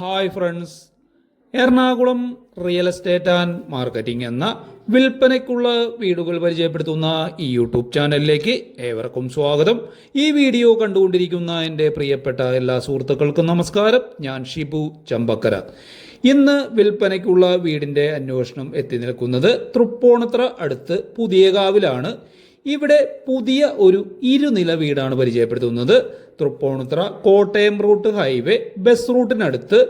Hi friends Ernakulam real estate and marketing എന്ന വിൽപ്പനയ്ക്കുള്ള വീടുകൾ പരിചയപ്പെടുത്തുന്ന ഈ യൂട്യൂബ് ചാനലിലേക്ക് ഏവർക്കും സ്വാഗതം. ഈ വീഡിയോ കണ്ടുകൊണ്ടിരിക്കുന്ന എന്റെ പ്രിയപ്പെട്ട എല്ലാ സുഹൃത്തുക്കൾക്കും നമസ്കാരം. ഞാൻ ഷിബു ചമ്പക്കര. ഇന്ന് വിൽപ്പനയ്ക്കുള്ള വീടിന്റെ അന്വേഷണം എത്തി നിൽക്കുന്നത് തൃപ്പൂണിത്ര അടുത്ത് പുതിയകാവിലാണ്. ഇവിടെ പുതിയ ഒരു ഇരുനില വീടാണ് പരിചയപ്പെടുത്തുന്നത്. Tripunithura Kottayam route highway bus റൂട്ടിനടുത്ത്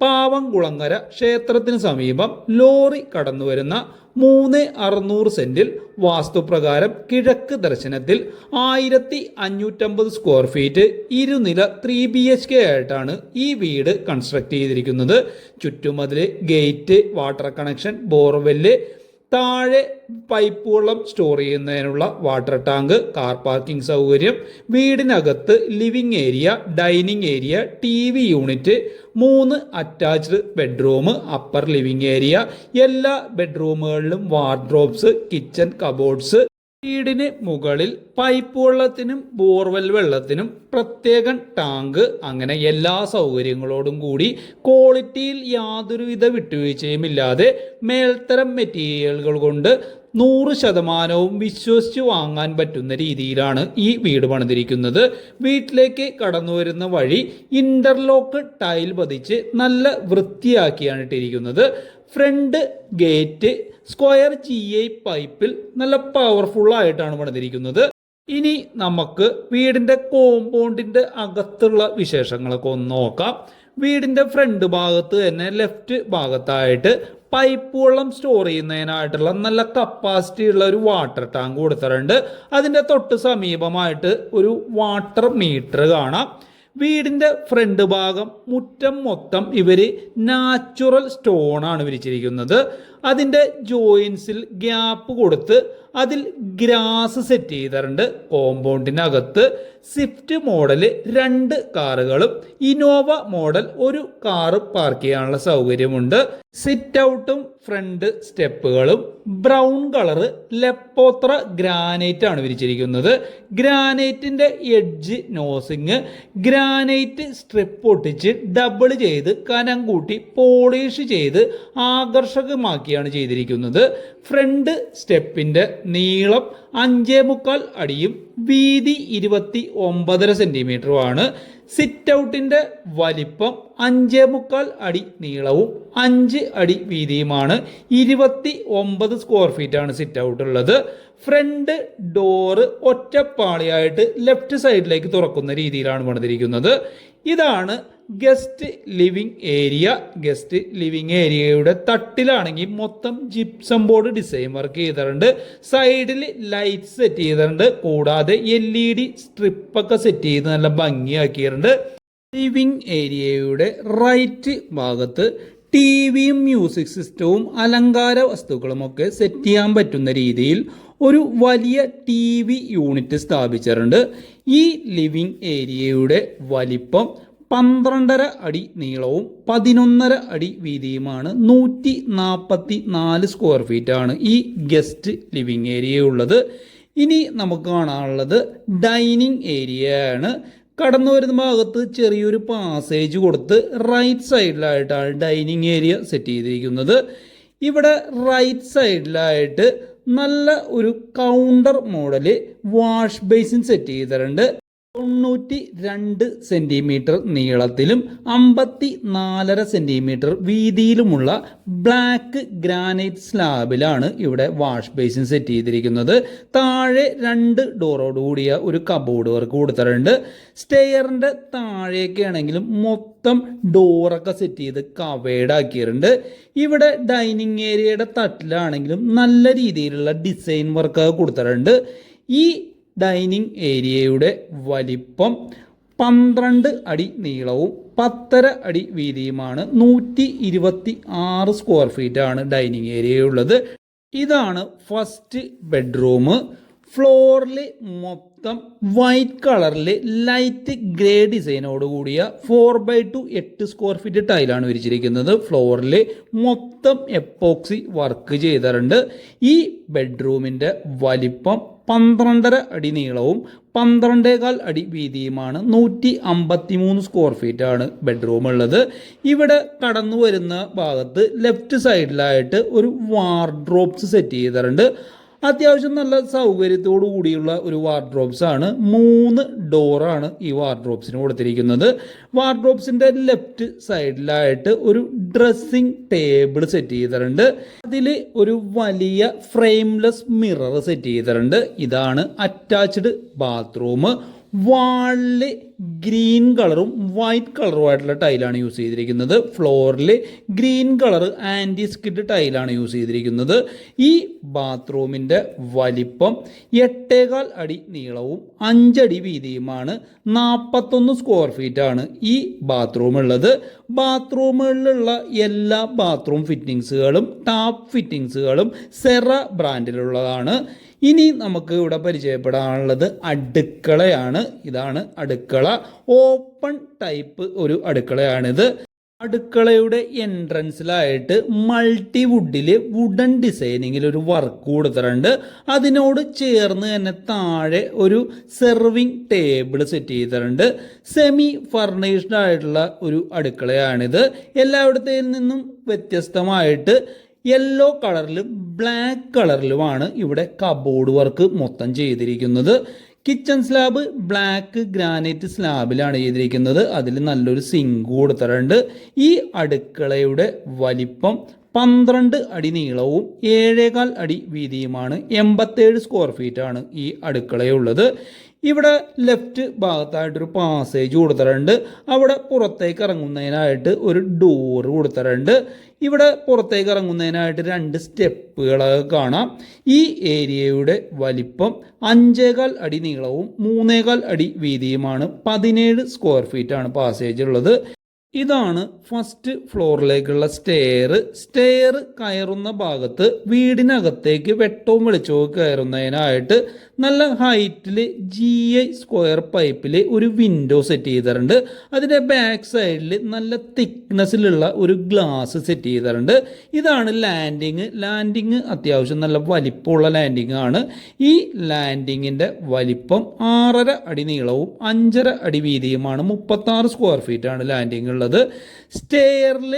Pavamkulangara ക്ഷേത്രത്തിന് സമീപം ലോറി കടന്നു വരുന്ന മൂന്ന് അറുന്നൂറ് സെന്റിൽ വാസ്തുപ്രകാരം കിഴക്ക് ദർശനത്തിൽ ആയിരത്തി അഞ്ഞൂറ്റമ്പത് സ്ക്വയർ ഫീറ്റ് ഇരുനില ത്രീ ബി എച്ച് കെ ആയിട്ടാണ് ഈ വീട് കൺസ്ട്രക്ട് ചെയ്തിരിക്കുന്നത്. ചുറ്റുമതിൽ ഗേറ്റ് വാട്ടർ കണക്ഷൻ ബോർവെല്ല് താഴെ പൈപ്പ് വെള്ളം സ്റ്റോർ ചെയ്യുന്നതിനുള്ള വാട്ടർ ടാങ്ക് കാർ പാർക്കിംഗ് സൗകര്യം വീടിനകത്ത് living area dining area T V unit മൂന്ന് attached bedroom upper living area എല്ലാ ബെഡ്റൂമുകളിലും വാർഡ്രോബ്സ് കിച്ചൺ കബോർഡ്സ് വീടിന് മുകളിൽ പൈപ്പ് വെള്ളത്തിനും ബോർവെൽ വെള്ളത്തിനും പ്രത്യേകം ടാങ്ക്. അങ്ങനെ എല്ലാ സൗകര്യങ്ങളോടും കൂടി ക്വാളിറ്റിയിൽ യാതൊരുവിധ വിട്ടുവീഴ്ചയും ഇല്ലാതെ മേൽത്തരം മെറ്റീരിയലുകൾ കൊണ്ട് നൂറ് ശതമാനവും വിശ്വസിച്ച് വാങ്ങാൻ പറ്റുന്ന രീതിയിലാണ് ഈ വീട് പണിതിരിക്കുന്നത്. വീട്ടിലേക്ക് കടന്നു വരുന്ന വഴി ഇന്റർലോക്ക് ടൈൽ പതിച്ച് നല്ല വൃത്തിയാക്കിയാണ് ഇട്ടിരിക്കുന്നത്. Front gate square G I പൈപ്പിൽ നല്ല പവർഫുൾ ആയിട്ടാണ് പണിതിരിക്കുന്നത്. ഇനി നമുക്ക് വീടിന്റെ കോമ്പൗണ്ടിന്റെ അകത്തുള്ള വിശേഷങ്ങളൊക്കെ ഒന്ന് നോക്കാം. വീടിന്റെ ഫ്രണ്ട് ഭാഗത്ത് തന്നെ ലെഫ്റ്റ് ഭാഗത്തായിട്ട് പൈപ്പ് വെള്ളം സ്റ്റോർ ചെയ്യുന്നതിനായിട്ടുള്ള നല്ല കപ്പാസിറ്റി ഉള്ള ഒരു വാട്ടർ ടാങ്ക് കൊടുത്തിട്ടുണ്ട്. അതിന്റെ തൊട്ട് സമീപമായിട്ട് ഒരു വാട്ടർ മീറ്റർ കാണാം. വീടിന്റെ ഫ്രണ്ട് ഭാഗം മുറ്റം മൊത്തം ഇവർ നാച്ചുറൽ സ്റ്റോണാണ് വിരിച്ചിരിക്കുന്നത്. അതിന്റെ ജോയിൻസിൽ ഗ്യാപ്പ് കൊടുത്ത് അതിൽ ഗ്രാസ് സെറ്റ് ചെയ്തിട്ടുണ്ട് കോമ്പൗണ്ടിനകത്ത്. സ്വിഫ്റ്റ് മോഡൽ രണ്ട് കാറുകളും ഇനോവ മോഡൽ ഒരു കാറ് പാർക്ക് ചെയ്യാനുള്ള സൗകര്യമുണ്ട്. സിറ്റ് ഔട്ടും ഫ്രണ്ട് സ്റ്റെപ്പുകളും ബ്രൗൺ കളറ് ലെപ്പോത്ര ഗ്രാനൈറ്റ് ആണ് വിരിച്ചിരിക്കുന്നത്. ഗ്രാനൈറ്റിന്റെ എഡ്ജ് നോസിങ് ഗ്രാനൈറ്റ് സ്ട്രിപ്പ് ഒട്ടിച്ച് ഡബിൾ ചെയ്ത് കനം കൂട്ടി പോളിഷ് ചെയ്ത് ആകർഷകമാക്കിയാണ് ചെയ്തിരിക്കുന്നത്. ഫ്രണ്ട് സ്റ്റെപ്പിന്റെ നീളം അഞ്ചേ മുക്കാൽ അടിയും വീതി ഇരുപത്തി ഒമ്പതര സെന്റിമീറ്ററുമാണ് സിറ്റ് ഔട്ടിന്റെ വലിപ്പം അഞ്ചേ മുക്കാൽ അടി നീളവും അഞ്ച് അടി വീതിയുമാണ്. ഇരുപത്തി ഒമ്പത് സ്ക്വയർ ഫീറ്റ് ആണ് സിറ്റ് ഔട്ട് ഉള്ളത്. ഫ്രണ്ട് ഡോറ് ഒറ്റപ്പാളിയായിട്ട് ലെഫ്റ്റ് സൈഡിലേക്ക് തുറക്കുന്ന രീതിയിലാണ് പണിതിരിക്കുന്നത്. ഇതാണ് guest living area guest living ഏരിയയുടെ തട്ടിലാണെങ്കിൽ മൊത്തം ജിപ്സം ബോർഡ് ഡിസൈൻ വർക്ക് ചെയ്തിട്ടുണ്ട്. സൈഡിൽ ലൈറ്റ് സെറ്റ് ചെയ്തിട്ടുണ്ട്. കൂടാതെ എൽ ഇ ഡി സ്ട്രിപ്പൊക്കെ സെറ്റ് ചെയ്ത് നല്ല ഭംഗിയാക്കിയിട്ടുണ്ട്. ലിവിംഗ് ഏരിയയുടെ റൈറ്റ് ഭാഗത്ത് ടി വിയും മ്യൂസിക് സിസ്റ്റവും അലങ്കാര വസ്തുക്കളുമൊക്കെ സെറ്റ് ചെയ്യാൻ പറ്റുന്ന രീതിയിൽ ഒരു വലിയ ടി വി യൂണിറ്റ് സ്ഥാപിച്ചിട്ടുണ്ട്. ഈ ലിവിംഗ് ഏരിയയുടെ വലിപ്പം പന്ത്രണ്ടര അടി നീളവും പതിനൊന്നര അടി വീതിയുമാണ്. നൂറ്റി നാൽപ്പത്തി നാല് സ്ക്വയർ ഫീറ്റ് ആണ് ഈ ഗസ്റ്റ് ലിവിംഗ് ഏരിയ ഉള്ളത്. ഇനി നമുക്ക് കാണാനുള്ളത് ഡൈനിങ് ഏരിയ ആണ്. കടന്നു വരുന്ന ഭാഗത്ത് ചെറിയൊരു പാസേജ് കൊടുത്ത് റൈറ്റ് സൈഡിലായിട്ടാണ് ഡൈനിങ് ഏരിയ സെറ്റ് ചെയ്തിരിക്കുന്നത്. ഇവിടെ റൈറ്റ് സൈഡിലായിട്ട് നല്ല ഒരു counter model wash basin set ചെയ്തിട്ടുണ്ട്. തൊണ്ണൂറ്റി രണ്ട് സെന്റിമീറ്റർ നീളത്തിലും അമ്പത്തി നാലര സെന്റിമീറ്റർ വീതിയിലുമുള്ള ബ്ലാക്ക് ഗ്രാനൈറ്റ് സ്ലാബിലാണ് ഇവിടെ വാഷ് ബേസിൻ സെറ്റ് ചെയ്തിരിക്കുന്നത്. താഴെ രണ്ട് ഡോറോട് കൂടിയ ഒരു കബോർഡ് വർക്ക് കൊടുത്തിട്ടുണ്ട്. സ്റ്റെയറിന്റെ താഴേക്ക് ആണെങ്കിലും മൊത്തം ഡോറൊക്കെ സെറ്റ് ചെയ്ത് കവേഡ് ആക്കിയിട്ടുണ്ട്. ഇവിടെ ഡൈനിങ് ഏരിയയുടെ തട്ടിലാണെങ്കിലും നല്ല രീതിയിലുള്ള ഡിസൈൻ വർക്ക് കൊടുത്തിട്ടുണ്ട്. ഈ ഡൈനിങ് ഏരിയയുടെ വലിപ്പം പന്ത്രണ്ട് അടി നീളവും പത്തര അടി വീതിയുമാണ്. നൂറ്റി ഇരുപത്തി ആറ് സ്ക്വയർ ഫീറ്റ് ആണ് ഡൈനിങ് ഏരിയ ഉള്ളത്. ഇതാണ് ഫസ്റ്റ് ബെഡ്റൂം ഫ്ലോറിൽ മൊത്തം വൈറ്റ് കളറിൽ ലൈറ്റ് ഗ്രേ ഡിസൈനോട് കൂടിയ ഫോർ ബൈ ടു എട്ട് സ്ക്വയർ ഫീറ്റ് ടൈലാണ് വിരിച്ചിരിക്കുന്നത്. ഫ്ലോറിൽ മൊത്തം എപ്പോക്സി വർക്ക് ചെയ്തിട്ടുണ്ട്. ഈ ബെഡ്റൂമിന്റെ വലിപ്പം പന്ത്രണ്ടര അടി നീളവും പന്ത്രണ്ടേകാൽ അടി വീതിയുമാണ് നൂറ്റി അമ്പത്തി മൂന്ന് സ്ക്വയർ ഫീറ്റ് ആണ് ബെഡ്റൂം ഉള്ളത്. ഇവിടെ കടന്നു വരുന്ന ഭാഗത്ത് ലെഫ്റ്റ് സൈഡിലായിട്ട് ഒരു വാർഡ്രോബ്സ് സെറ്റ് ചെയ്തിട്ടുണ്ട്. അത്യാവശ്യം നല്ല സൗകര്യത്തോടു കൂടിയുള്ള ഒരു വാർഡ്രോബ്സ് ആണ്. മൂന്ന് ഡോറാണ് ഈ വാർഡ്രോബ്സിന് കൊടുത്തിരിക്കുന്നത്. വാർഡ്രോബ്സിന്റെ ലെഫ്റ്റ് സൈഡിലായിട്ട് ഒരു ഡ്രസ്സിംഗ് ടേബിൾ സെറ്റ് ചെയ്തിട്ടുണ്ട്. അതിൽ ഒരു വലിയ ഫ്രെയിംലെസ് മിറർ സെറ്റ് ചെയ്തിട്ടുണ്ട്. ഇതാണ് അറ്റാച്ച്ഡ് ബാത്റൂം വാളിൽ ഗ്രീൻ കളറും വൈറ്റ് കളറും ആയിട്ടുള്ള ടൈലാണ് യൂസ് ചെയ്തിരിക്കുന്നത്. ഫ്ലോറിൽ ഗ്രീൻ കളർ ആന്റി സ്കിഡ് ടൈലാണ് യൂസ് ചെയ്തിരിക്കുന്നത്. ഈ ബാത്റൂമിന്റെ വലിപ്പം എട്ടേകാൽ അടി നീളവും അഞ്ചടി വീതിയുമാണ്. നാൽപ്പത്തൊന്ന് സ്ക്വയർ ഫീറ്റ് ആണ് ഈ ബാത്റൂം ഉള്ളത് ബാത്റൂമുകളിലുള്ള എല്ലാ ബാത്റൂം ഫിറ്റിങ്സുകളും ടാപ്പ് ഫിറ്റിങ്സുകളും സെറ ബ്രാൻഡിലുള്ളതാണ്. ഇനി നമുക്ക് ഇവിടെ പരിചയപ്പെടാനുള്ളത് അടുക്കളയാണ്. ഇതാണ് അടുക്കള. ഓപ്പൺ ടൈപ്പ് ഒരു അടുക്കളയാണിത്. അടുക്കളയുടെ എൻട്രൻസിലായിട്ട് മൾട്ടി വുഡിൽ വുഡൻ ഡിസൈനിങ്ങിൽ ഒരു വർക്ക് കൊടുത്തിട്ടുണ്ട്. അതിനോട് ചേർന്ന് തന്നെ താഴെ ഒരു സെർവിങ് ടേബിൾ സെറ്റ് ചെയ്തിട്ടുണ്ട്. സെമി ഫർണിഷ്ഡ് ആയിട്ടുള്ള ഒരു അടുക്കളയാണിത്. എല്ലായിടത്തേൽ നിന്നും വ്യത്യസ്തമായിട്ട് യെല്ലോ കളറിലും ബ്ലാക്ക് കളറിലുമാണ് ഇവിടെ കബോർഡ് വർക്ക് മൊത്തം ചെയ്തിരിക്കുന്നത്. കിച്ചൺ സ്ലാബ് ബ്ലാക്ക് ഗ്രാനൈറ്റ് സ്ലാബിലാണ് ചെയ്തിരിക്കുന്നത്. അതിൽ നല്ലൊരു സിങ്ക് കൊടുത്തിട്ടുണ്ട്. ഈ അടുക്കളയുടെ വലിപ്പം പന്ത്രണ്ട് അടി നീളവും ഏഴേകാൽ അടി വീതിയുമാണ്. എൺപത്തേഴ് സ്ക്വയർ ഫീറ്റാണ് ഈ അടുക്കളയുള്ളത്. ഇവിടെ ലെഫ്റ്റ് ഭാഗത്തായിട്ടൊരു പാസേജ് കൊടുത്തിട്ടുണ്ട്. അവിടെ പുറത്തേക്ക് ഇറങ്ങുന്നതിനായിട്ട് ഒരു ഡോറ് കൊടുത്തിട്ടുണ്ട്. ഇവിടെ പുറത്തേക്ക് ഇറങ്ങുന്നതിനായിട്ട് രണ്ട് സ്റ്റെപ്പുകളൊക്കെ കാണാം. ഈ ഏരിയയുടെ വലിപ്പം അഞ്ചേകാൽ അടി നീളവും മൂന്നേകാൽ അടി വീതിയുമാണ്. പതിനേഴ് സ്ക്വയർ ഫീറ്റ് ആണ് പാസേജ് ഉള്ളത്. ഇതാണ് ഫസ്റ്റ് ഫ്ലോറിലേക്കുള്ള സ്റ്റെയർ സ്റ്റെയർ കയറുന്ന ഭാഗത്ത് വീടിനകത്തേക്ക് വെട്ടവും വെളിച്ചവും കയറുന്നതിനായിട്ട് നല്ല ഹൈറ്റിൽ ജി ഐ സ്ക്വയർ പൈപ്പിൽ ഒരു വിൻഡോ സെറ്റ് ചെയ്തിട്ടുണ്ട്. അതിന്റെ ബാക്ക് സൈഡിൽ നല്ല തിക്നെസ്സിലുള്ള ഒരു ഗ്ലാസ് സെറ്റ് ചെയ്തിട്ടുണ്ട്. ഇതാണ് ലാൻഡിങ് ലാൻഡിങ് അത്യാവശ്യം നല്ല വലിപ്പമുള്ള ലാൻഡിങ് ആണ്. ഈ ലാൻഡിങ്ങിന്റെ വലിപ്പം ആറര അടി നീളവും അഞ്ചര അടി വീതിയുമാണ്. മുപ്പത്താറ് സ്ക്വയർ ഫീറ്റ് ആണ് ലാൻഡിങ് ഉള്ളത്. സ്റ്റെയറിൽ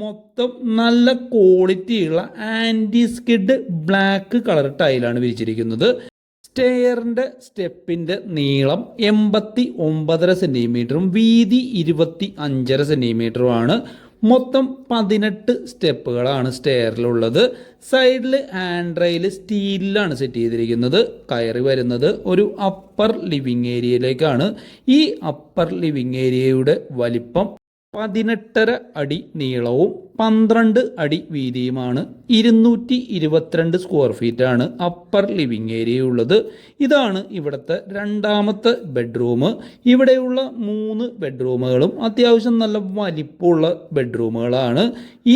മൊത്തം നല്ല ക്വാളിറ്റിയുള്ള ആന്റി സ്കിഡ് ബ്ലാക്ക് കളർ ടൈലാണ് വിരിച്ചിരിക്കുന്നത്. സ്റ്റെയറിന്റെ സ്റ്റെപ്പിന്റെ നീളം എൺപത്തി ഒമ്പതര സെന്റിമീറ്ററും വീതി ഇരുപത്തി അഞ്ചര സെന്റിമീറ്ററുമാണ് മൊത്തം പതിനെട്ട് സ്റ്റെപ്പുകളാണ് സ്റ്റെയറിലുള്ളത് സൈഡിൽ ഹാൻഡ് റെയിൽ സ്റ്റീലിലാണ് സെറ്റ് ചെയ്തിരിക്കുന്നത്. കയറി വരുന്നത് ഒരു അപ്പർ ലിവിങ് ഏരിയയിലേക്കാണ് ഈ അപ്പർ ലിവിങ് ഏരിയയുടെ വലിപ്പം പതിനെട്ടര അടി നീളവും പന്ത്രണ്ട് അടി വീതിയുമാണ്. ഇരുന്നൂറ്റി ഇരുപത്തിരണ്ട് സ്ക്വയർ ഫീറ്റ് ആണ് അപ്പർ ലിവിംഗ് ഏരിയ ഉള്ളത്. ഇതാണ് ഇവിടുത്തെ രണ്ടാമത്തെ ബെഡ്റൂം ഇവിടെയുള്ള മൂന്ന് ബെഡ്റൂമുകളും അത്യാവശ്യം നല്ല വലിപ്പമുള്ള ബെഡ്റൂമുകളാണ്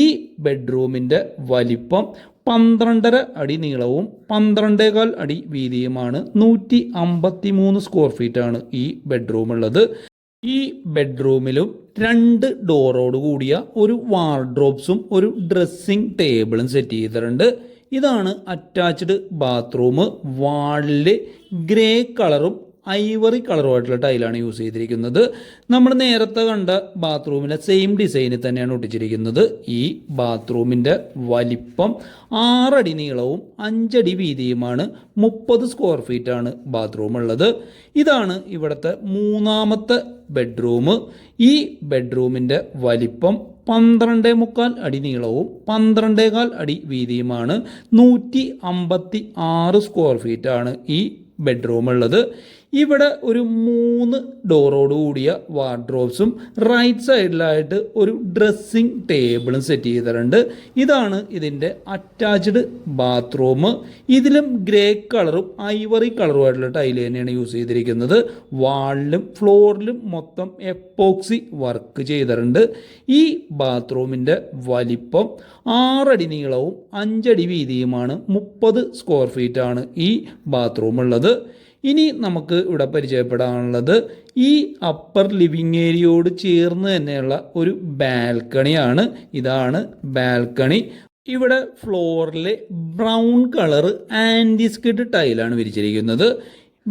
ഈ ബെഡ്റൂമിന്റെ വലിപ്പം പന്ത്രണ്ടര അടി നീളവും പന്ത്രണ്ടേകാൽ അടി വീതിയുമാണ്. നൂറ്റി അമ്പത്തി മൂന്ന് സ്ക്വയർ ഫീറ്റ് ആണ് ഈ ബെഡ്റൂം ഉള്ളത്. ഈ ബെഡ്റൂമിലും രണ്ട് ഡോറോട് കൂടിയ ഒരു വാർഡ്രോബ്സും ഒരു ഡ്രസ്സിംഗ് ടേബിളും സെറ്റ് ചെയ്തിട്ടുണ്ട്. ഇതാണ് അറ്റാച്ച്ഡ് ബാത്റൂം. വാളിൽ ഗ്രേ കളറും ഐവറി കളറുമായിട്ടുള്ള ടൈലാണ് യൂസ് ചെയ്തിരിക്കുന്നത്. നമ്മൾ നേരത്തെ കണ്ട ബാത്റൂമിലെ സെയിം ഡിസൈനിൽ തന്നെയാണ് ഒട്ടിച്ചിരിക്കുന്നത്. ഈ ബാത്റൂമിന്റെ വലിപ്പം ആറടി നീളവും അഞ്ചടി വീതിയുമാണ്. മുപ്പത് സ്ക്വയർ ഫീറ്റ് ആണ് ബാത്റൂം ഉള്ളത് ഇതാണ് ഇവിടുത്തെ മൂന്നാമത്തെ ബെഡ്റൂം. ഈ ബെഡ്റൂമിന്റെ വലിപ്പം പന്ത്രണ്ട് മുക്കാൽ അടി നീളവും പന്ത്രണ്ടേകാൽ അടി വീതിയുമാണ്. നൂറ്റി അമ്പത്തി ആറ് സ്ക്വയർ ഫീറ്റ് ആണ് ഈ ബെഡ്റൂം ഉള്ളത് ഇവിടെ ഒരു മൂന്ന് ഡോറോട് കൂടിയ വാർഡ്രോബ്സും റൈറ്റ് സൈഡിലായിട്ട് ഒരു ഡ്രസ്സിങ് ടേബിളും സെറ്റ് ചെയ്തിട്ടുണ്ട്. ഇതാണ് ഇതിന്റെ അറ്റാച്ച്ഡ് ബാത്റൂം ഇതിലും ഗ്രേ കളറും ഐവറി കളറുമായിട്ടുള്ള ടൈൽ തന്നെയാണ് യൂസ് ചെയ്തിരിക്കുന്നത്. വാളിലും ഫ്ലോറിലും മൊത്തം എപ്പോക്സി വർക്ക് ചെയ്തിട്ടുണ്ട്. ഈ ബാത്റൂമിന്റെ വലിപ്പം ആറടി നീളവും അഞ്ചടി വീതിയുമാണ്. മുപ്പത് സ്ക്വയർ ഫീറ്റാണ് ഈ ബാത്റൂം ഉള്ളത്. ഇനി നമുക്ക് ഇവിടെ പരിചയപ്പെടാനുള്ളത് ഈ അപ്പർ ലിവിങ് ഏരിയയോട് ചേർന്ന് തന്നെയുള്ള ഒരു ബാൽക്കണിയാണ് ഇതാണ് ബാൽക്കണി ഇവിടെ ഫ്ലോറിൽ ബ്രൗൺ കളർ ആന്റിസ്കിഡ് ടൈലാണ് വിരിച്ചിരിക്കുന്നത്.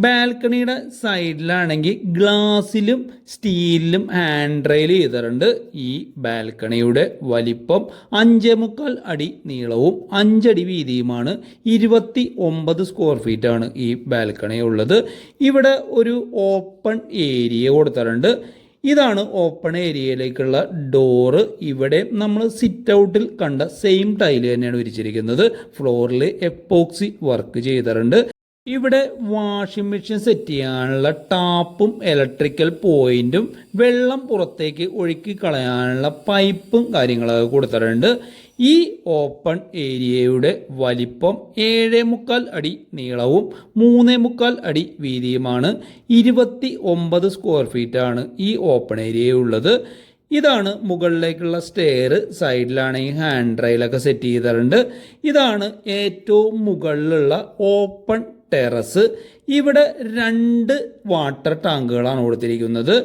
ബാൽക്കണിയുടെ സൈഡിലാണെങ്കിൽ ഗ്ലാസ്സിലും സ്റ്റീലിലും ഹാൻഡ് റെയിൽ ചെയ്തിട്ടുണ്ട്. ഈ ബാൽക്കണിയുടെ വലിപ്പം അഞ്ചേ മുക്കാൽ അടി നീളവും അഞ്ചടി വീതിയുമാണ്. ഇരുപത്തി ഒമ്പത് സ്ക്വയർ ഫീറ്റാണ് ഈ ബാൽക്കണി ഉള്ളത്. ഇവിടെ ഒരു ഓപ്പൺ ഏരിയ കൊടുത്തിട്ടുണ്ട്. ഇതാണ് ഓപ്പൺ ഏരിയയിലേക്കുള്ള ഡോറ് ഇവിടെ നമ്മൾ സിറ്റ് ഔട്ടിൽ കണ്ട സെയിം ടൈൽ തന്നെയാണ് വിരിച്ചിരിക്കുന്നത്. ഫ്ലോറിൽ എപ്പോക്സി വർക്ക് ചെയ്തിട്ടുണ്ട്. ഇവിടെ വാഷിംഗ് മെഷീൻ സെറ്റ് ചെയ്യാനുള്ള ടാപ്പും ഇലക്ട്രിക്കൽ പോയിന്റും വെള്ളം പുറത്തേക്ക് ഒഴുക്കി കളയാനുള്ള പൈപ്പും കാര്യങ്ങളൊക്കെ കൊടുത്തിട്ടുണ്ട്. ഈ ഓപ്പൺ ഏരിയയുടെ വലിപ്പം ഏഴേ മുക്കാൽ അടി നീളവും മൂന്നേ മുക്കാൽ അടി വീതിയുമാണ്. ഇരുപത്തി ഒമ്പത് സ്ക്വയർ ഫീറ്റാണ് ഈ ഓപ്പൺ ഏരിയ ഉള്ളത്. ഇതാണ് മുകളിലേക്കുള്ള സ്റ്റെയർ സൈഡിലാണ് ഈ ഹാൻഡ് റെയിലൊക്കെ സെറ്റ് ചെയ്തിട്ടുണ്ട്. ഇതാണ് ഏറ്റവും മുകളിലുള്ള ഓപ്പൺ ടെറസ്. ഇവിടെ രണ്ട് വാട്ടർ ടാങ്കുകളാണ് കൊടുത്തിരിക്കുന്നത്.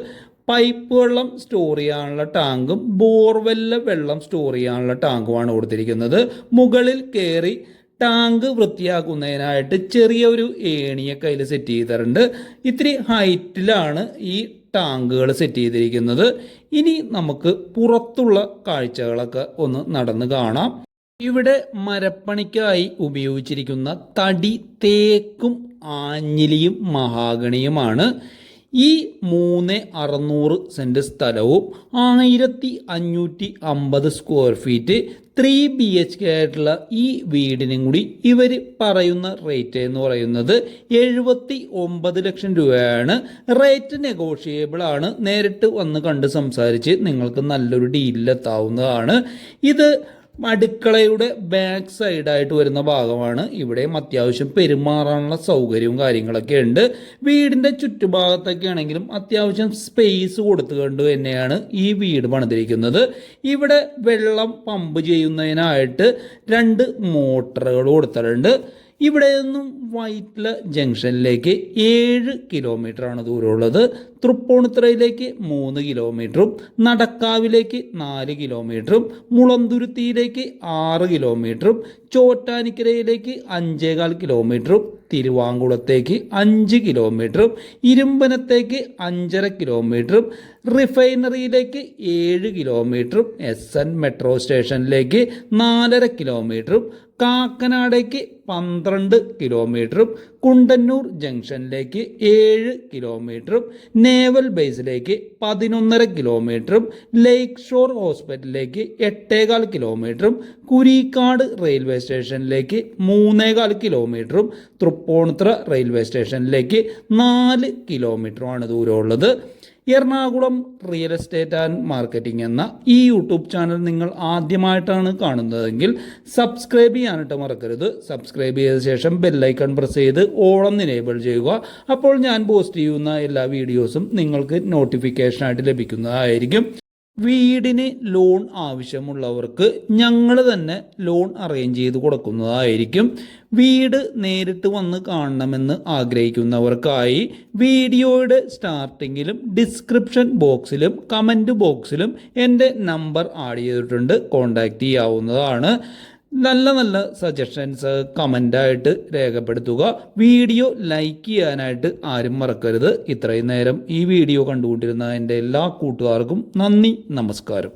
പൈപ്പ് വെള്ളം സ്റ്റോർ ചെയ്യാനുള്ള ടാങ്കും ബോർവെല്ല വെള്ളം സ്റ്റോർ ചെയ്യാനുള്ള ടാങ്കുമാണ് കൊടുത്തിരിക്കുന്നത്. മുകളിൽ കയറി ടാങ്ക് വൃത്തിയാക്കുന്നതിനായിട്ട് ചെറിയൊരു ഏണിയൊക്കെ അതിൽ സെറ്റ് ചെയ്തിട്ടുണ്ട്. ഇത്തിരി ഹൈറ്റിലാണ് ഈ ടാങ്കുകൾ സെറ്റ് ചെയ്തിരിക്കുന്നത്. ഇനി നമുക്ക് പുറത്തുള്ള കാഴ്ചകളൊക്കെ ഒന്ന് നടന്ന് കാണാം. ഇവിടെ മരപ്പണിക്കായി ഉപയോഗിച്ചിരിക്കുന്ന തടി തേക്കും ആഞ്ഞിലിയും മഹാഗണിയുമാണ്. ഈ മൂന്ന് അറുന്നൂറ് സെന്റ് സ്ഥലവും ആയിരത്തി അഞ്ഞൂറ്റി അമ്പത് square feet three B H K ആയിട്ടുള്ള ഈ വീടിനും കൂടി ഇവർ പറയുന്ന റേറ്റ് എന്ന് പറയുന്നത് എഴുപത്തി ഒമ്പത് ലക്ഷം രൂപയാണ്. റേറ്റ് നെഗോഷിയബിൾ ആണ്. നേരിട്ട് വന്ന് കണ്ട് സംസാരിച്ച് നിങ്ങൾക്ക് നല്ലൊരു ഡീലിലെത്താവുന്നതാണ് ഇത് അടുക്കളയുടെ ബാക്ക് സൈഡായിട്ട് വരുന്ന ഭാഗമാണ്. ഇവിടെയും അത്യാവശ്യം പെരുമാറാനുള്ള സൗകര്യവും കാര്യങ്ങളൊക്കെ ഉണ്ട്. വീടിന്റെ ചുറ്റുഭാഗത്തൊക്കെ ആണെങ്കിലും അത്യാവശ്യം സ്പേസ് കൊടുത്തുകൊണ്ട് തന്നെയാണ് ഈ വീട് പണിതിരിക്കുന്നത്. ഇവിടെ വെള്ളം പമ്പ് ചെയ്യുന്നതിനായിട്ട് രണ്ട് മോട്ടറുകൾ കൊടുത്തിട്ടുണ്ട്. ഇവിടെ നിന്നും വൈറ്റ്ല ജംഗ്ഷനിലേക്ക് ഏഴ് കിലോമീറ്ററാണ് ദൂരമുള്ളത്. തൃപ്പൂണിത്തുറയിലേക്ക് മൂന്ന് കിലോമീറ്ററും നടക്കാവിലേക്ക് നാല് കിലോമീറ്ററും മുളന്തുരുത്തിയിലേക്ക് ആറ് കിലോമീറ്ററും ചോറ്റാനിക്കരയിലേക്ക് അഞ്ചേകാൽ കിലോമീറ്ററും തിരുവാങ്കുളത്തേക്ക് അഞ്ച് കിലോമീറ്ററും ഇരുമ്പനത്തേക്ക് അഞ്ചര കിലോമീറ്ററും റിഫൈനറിയിലേക്ക് ഏഴ് കിലോമീറ്ററും എസ് എൻ മെട്രോ സ്റ്റേഷനിലേക്ക് നാലര കിലോമീറ്ററും കാക്കനാടേക്ക് പന്ത്രണ്ട് കിലോമീറ്ററും കുണ്ടന്നൂർ ജംഗ്ഷനിലേക്ക് ഏഴ് കിലോമീറ്ററും നേവൽ ബേസിലേക്ക് പതിനൊന്നര കിലോമീറ്ററും ലേക്ക് ഷോർ ഹോസ്പിറ്റലിലേക്ക് എട്ടേകാൽ കിലോമീറ്ററും കുരീക്കാട് റെയിൽവേ സ്റ്റേഷനിലേക്ക് മൂന്നേകാൽ കിലോമീറ്ററും തൃപ്പൂണിത്തുറ റെയിൽവേ സ്റ്റേഷനിലേക്ക് നാല് കിലോമീറ്ററുമാണ് ദൂരമുള്ളത്. Ernakulam real estate and marketing എന്ന ഈ യൂട്യൂബ് ചാനൽ നിങ്ങൾ ആദ്യമായിട്ടാണ് കാണുന്നതെങ്കിൽ സബ്സ്ക്രൈബ് ചെയ്യാനായിട്ട് മറക്കരുത്. സബ്സ്ക്രൈബ് ചെയ്ത ശേഷം ബെല്ലൈക്കൺ പ്രസ് ചെയ്ത് ഓളം നിനേബിൾ ചെയ്യുക. അപ്പോൾ ഞാൻ പോസ്റ്റ് ചെയ്യുന്ന എല്ലാ വീഡിയോസും നിങ്ങൾക്ക് നോട്ടിഫിക്കേഷനായിട്ട് ലഭിക്കുന്നതായിരിക്കും. വീടിന് ലോൺ ആവശ്യമുള്ളവർക്ക് ഞങ്ങൾ തന്നെ ലോൺ അറേഞ്ച് ചെയ്ത് കൊടുക്കുന്നതായിരിക്കും. വീട് നേരിട്ട് വന്ന് കാണണമെന്ന് ആഗ്രഹിക്കുന്നവർക്കായി വീഡിയോയുടെ സ്റ്റാർട്ടിങ്ങിലും ഡിസ്ക്രിപ്ഷൻ ബോക്സിലും കമന്റ് ബോക്സിലും എന്റെ നമ്പർ ആഡ് ചെയ്തിട്ടുണ്ട്. കോൺടാക്റ്റ് ചെയ്യാവുന്നതാണ്. നല്ല നല്ല സജഷൻസ് കമന്റായിട്ട് രേഖപ്പെടുത്തുക. വീഡിയോ ലൈക്ക് ചെയ്യാനായിട്ട് ആരും മറക്കരുത്. ഇത്രയും നേരം ഈ വീഡിയോ കണ്ടുകൊണ്ടിരുന്ന എന്റെ എല്ലാ കൂട്ടുകാർക്കും നന്ദി നമസ്കാരം.